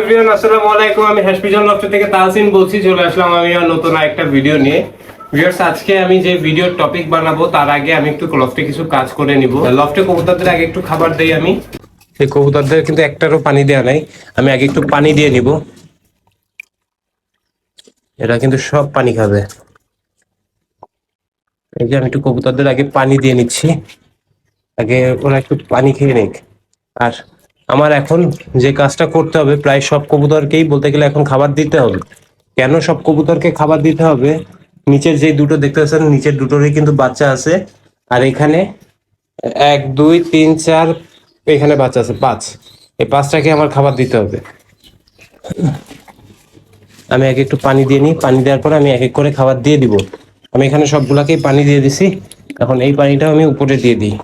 Everyone আসসালামু আলাইকুম। আমি হ্যাশপিজন লফট থেকে তাহসিন বলছি চলে আসলাম আমি আর নতুন একটা ভিডিও নিয়ে। ভিউয়ার্স আজকে আমি যে ভিডিওর টপিক বানাবো তার আগে আমি একটু লফটে কিছু কাজ করে নিব। লফটে কবুতরদের আগে একটু খাবার দেই আমি। কবুতরদের কিন্তু একটারও পানি দেওয়া নাই। আমি আগে একটু পানি দিয়ে নিব। এরা কিন্তু সব পানি খাবে। এই যে আমি একটু কবুতরদের আগে পানি দিয়ে নিচ্ছি। আগে ওরা একটু পানি খেয়ে নিক। আর আমার এখন যে কাজটা করতে হবে, প্রায় সব কবুতরকেই বলতে গেলে এখন খাবার দিতে হবে। কেন সব কবুতরকে খাবার দিতে হবে? নিচের যে দুটো দেখতে পাচ্ছেন, নিচের দুটোরই কিন্তু বাচ্চা আছে। আর এখানে এক, দুই, তিন, চার, এখানে বাচ্চা আছে, পাঁচ। এই পাঁচটাকে আমার খাবার দিতে হবে। আমি এক একটু পানি দিয়ে নিই। পানি দেওয়ার পরে আমি এক এক করে খাবার দিয়ে দিব। আমি এখানে সবগুলাকেই পানি দিয়ে দিছি। এখন এই পানিটাও আমি উপরে দিয়ে দিই।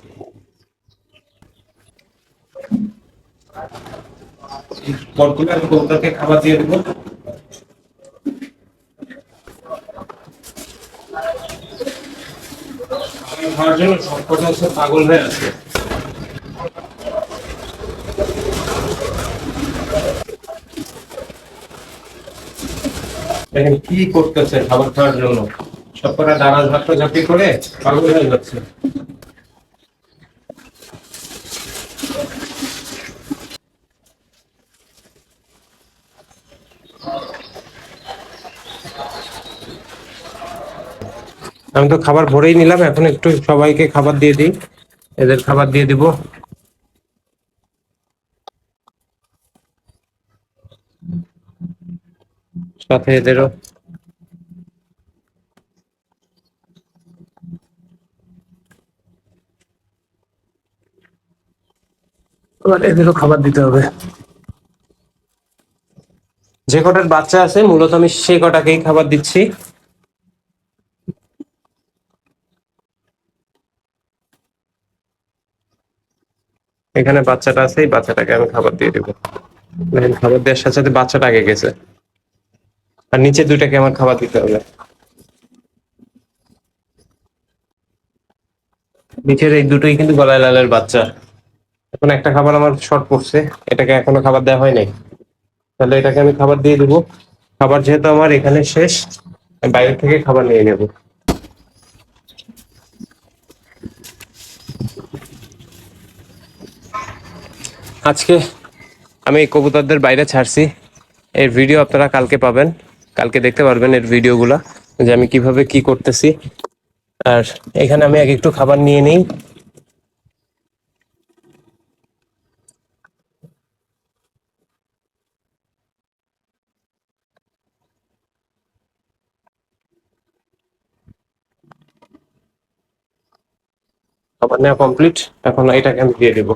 পরগুলো আমি কবুতরকে খাবার দিয়ে দেবো। খাওয়ার জন্য সবকটা পাগল হয়ে আছে। কি করতেছে খাবার খাওয়ার জন্য। সবকটা দাঁড়া ঝাপটা ঝাপটি করে পাগল হয়ে যাচ্ছে। আমি তো খাবার ভরেই নিলাম, এখন একটু সবাইকে খাবার দিয়ে দিই। এদের খাবার দিয়ে দিব। সাথে এদেরও। এবার এদেরও খাবার দিতে হবে। যে কটার বাচ্চা আছে, মূলত আমি সে কটাকেই খাবার দিচ্ছি। এখানে বাচ্চাটা আছে, এই বাচ্চাটাকে আমি খাবার দিয়ে দেবো। খাবার দেওয়ার সাথে সাথে বাচ্চাটা আগে গেছে। আর নিচে দুইটাকে আমার খাবার দিতে হবে। নিচের এই দুটোই কিন্তু গলায় লালের বাচ্চা। এখন একটা খাবার আমার শর্ট পড়ছে, এটাকে এখনও খাবার দেওয়া হয় নাই। তাহলে এটাকে আমি খাবার দিয়ে দেবো। খাবার যেহেতু আমার এখানে শেষ বাইরে থেকে খাবার নিয়ে নেব। আজকে আমি এই কবুতরদের বাইরে ছাড়ছি। এর ভিডিও আপনারা কালকে পাবেন। কালকে দেখতে পারবেন এর ভিডিওগুলা যে আমি কীভাবে কি করতেছি। আর এখানে আমি এক একটু খাবার নিয়ে নিই। খাবার নেওয়া কমপ্লিট এখন এটাকে আমি দিয়ে দেবো।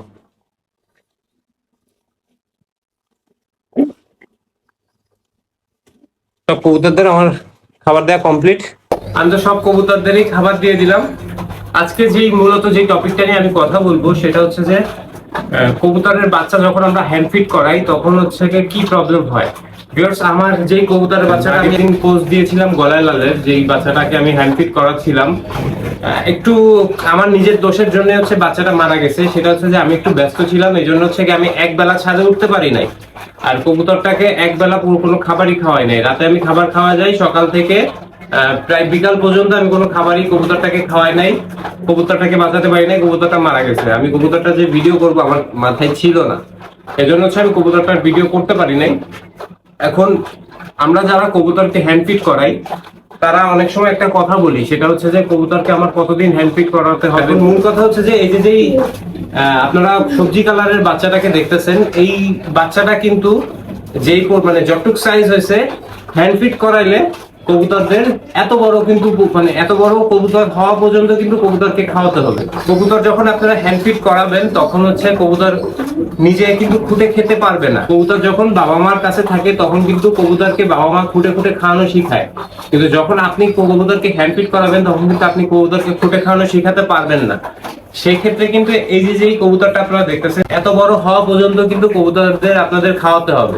সব কবুতরদের আমার খাবার দেওয়া কমপ্লিট আমি তো সব কবুতরদেরই খাবার দিয়ে দিলাম। আজকে যেই মূলত যে টপিকটা নিয়ে আমি কথা বলব, সেটা হচ্ছে যে কবুতরের বাচ্চা যখন আমরা হ্যান্ড ফিট করাই তখন হচ্ছে কি প্রবলেম হয়? ভিউয়ার্স আমার যেই কবুতরের বাচ্চাটা আমি দিন পোস্ট দিয়েছিলাম গলায় লালের যেই বাচ্চাটাকে আমি হ্যান্ড ফিট করাচ্ছিলাম। একটু আমার নিজের দোষের জন্য হচ্ছে বাচ্চাটা মারা গেছে। সেটা হচ্ছে যে আমি একটু ব্যস্ত ছিলাম এই জন্য হচ্ছে কি আমি এক বেলা ছাদে উঠতে পারি নাই। আর কবুতরটাকে এক বেলা পুরো কোনো খাবারই খাওয়াই নাই। রাতে আমি খাবার খাওয়া যাই সকাল থেকে প্রায় বিকাল পর্যন্ত আমি কোনো খাবারই কবুতরটাকে খাওয়াই নাই। কবুতরটাকে বাঁচাতে পারি নাই, কবুতরটা মারা গেছে। আমি কবুতরটা যে ভিডিও করব আমার মাথায় ছিল না। এজন্য হচ্ছে আমি কবুতরটার ভিডিও করতে পারি নাই। এখন আমরা যারা কবুতরকে হ্যান্ড ফিট করাই, তারা অনেক সময় একটা কথা বলি, সেটা হচ্ছে যে কবুতরকে আমার কতদিন হ্যান্ড ফিট করাতে হবে? মূল কথা হচ্ছে যে এই যে যেই আপনারা সবজি কালারের বাচ্চাটাকে দেখতেছেন, এই বাচ্চাটা কিন্তু যেই মানে যতটুক সাইজ হয়েছে হ্যান্ড ফিট করাইলে কবুতরদের এত বড় কিন্তু মানে এত বড় কবুতর হওয়া পর্যন্ত কিন্তু কবুতরকে খাওয়াতে হবে। কবুতর যখন আপনারা হ্যান্ড ফিট করাবেন, তখন হচ্ছে কবুতর নিজে কিন্তু খুঁটে খেতে পারবে না। কবুতর যখন বাবা মার কাছে থাকে, তখন কিন্তু কবুতরকে বাবা মা খুঁটে খুঁটে খাওয়ানো শিখায়। কিন্তু যখন আপনি কবুতরকে হ্যান্ড ফিট করাবেন, তখন কিন্তু আপনি কবুতরকে খুঁটে খাওয়ানো শিখাতে পারবেন না। সেক্ষেত্রে কিন্তু এই যে যেই কবুতরটা আপনারা দেখতেছেন, এত বড় হওয়া পর্যন্ত কিন্তু কবুতরদের আপনাদের খাওয়াতে হবে।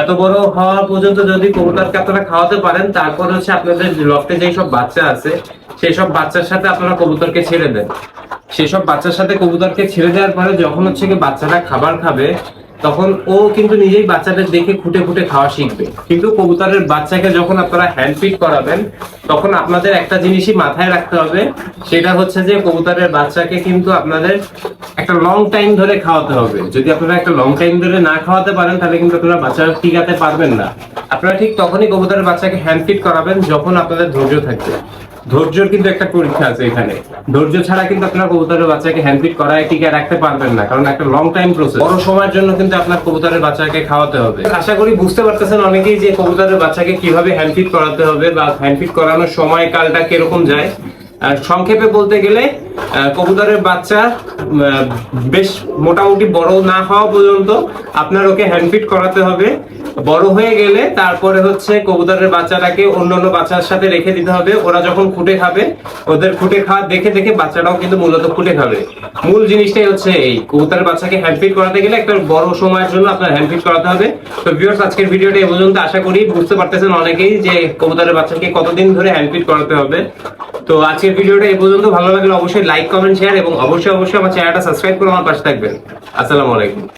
এত বড় হওয়া পর্যন্ত যদি কবুতরকে আপনারা খাওয়াতে পারেন, তারপর হচ্ছে আপনাদের লফটে যেই সব বাচ্চা আছে, সেই সব বাচ্চার সাথে আপনারা কবুতরকে ছেড়ে দেন। সেসব বাচ্চার সাথে কবুতরকে ছেড়ে দেওয়ার পরে যখন হচ্ছে কি বাচ্চাটা খাবার খাবে তখন ও কিন্তু নিজেই বাচ্চাদের দেখে খুঁটে খুঁটে খাওয়া শিখবে। কিন্তু কবুতরের বাচ্চাকে যখন আপনারা হ্যান্ড ফিড করাবেন, তখন আপনাদের একটা জিনিসই মাথায় রাখতে হবে, সেটা হচ্ছে যে কবুতরের বাচ্চাকে কিন্তু আপনাদের একটা লং টাইম ধরে খাওয়াতে হবে। যদি আপনারা একটা লং টাইম ধরে না খাওয়াতে পারেন, তাহলে কিন্তু আপনারা বাচ্চা টিকাতে পারবেন না। আপনারা ঠিক তখনই কবুতরের বাচ্চাকে হ্যান্ড ফিড করাবেন, যখন আপনাদের ধৈর্য থাকবে। ধৈর্যের কিন্তু একটা পরীক্ষা আছে এখানে। ধৈর্য ছাড়া কিন্তু আপনার কবুতরের বাচ্চাকে হ্যান্ড ফিড করায় টিকে রাখতে পারবেন না, কারণ একটা লং টাইম প্রসেস বড় সময়ের জন্য কিন্তু আপনার কবুতরের বাচ্চাকে খাওয়াতে হবে। আশা করি বুঝতে পারতেছেন অনেকেই যে কবুতরের বাচ্চাকে কীভাবে হ্যান্ড ফিড করাতে হবে বা হ্যান্ড ফিড করানোর সময় কালটা কীরকম যায়। সংক্ষেপে বলতে গেলে কবুতরের বাচ্চা বেশ মোটামুটি বড় না হওয়া পর্যন্ত আপনার ওকে হ্যান্ডফিট করাতে হবে। বড় হয়ে গেলে তারপরে হচ্ছে কবুতরের বাচ্চাটাকে অন্য অন্য বাচ্চার সাথে রেখে দিতে হবে। ওরা যখন খুঁটে খাবে, ওদের খুঁটে খাওয়া দেখে দেখে বাচ্চাটাও কিন্তু মূলত খুঁটে খাবে। মূল জিনিসটাই হচ্ছে এই, কবুতরের বাচ্চাকে হ্যান্ডফিট করাতে গেলে একটা বড় সময়ের জন্য আপনার হ্যান্ডফিট করাতে হবে। তো ভিউয়ার্স আজকের ভিডিওটা এই পর্যন্ত আশা করি বুঝতে পারতেছেন অনেকেই যে কবুতরের বাচ্চাকে কতদিন ধরে হ্যান্ডফিট করাতে হবে। তো আজকের ভিডিওটা এই পর্যন্ত, ভালো লাগলে অবশ্যই লাইক কমেন্ট শেয়ার এবং অবশ্যই অবশ্যই আমার চ্যানেলটা সাবস্ক্রাইব করে আমার পাশে থাকবেন। আসসালামু আলাইকুম।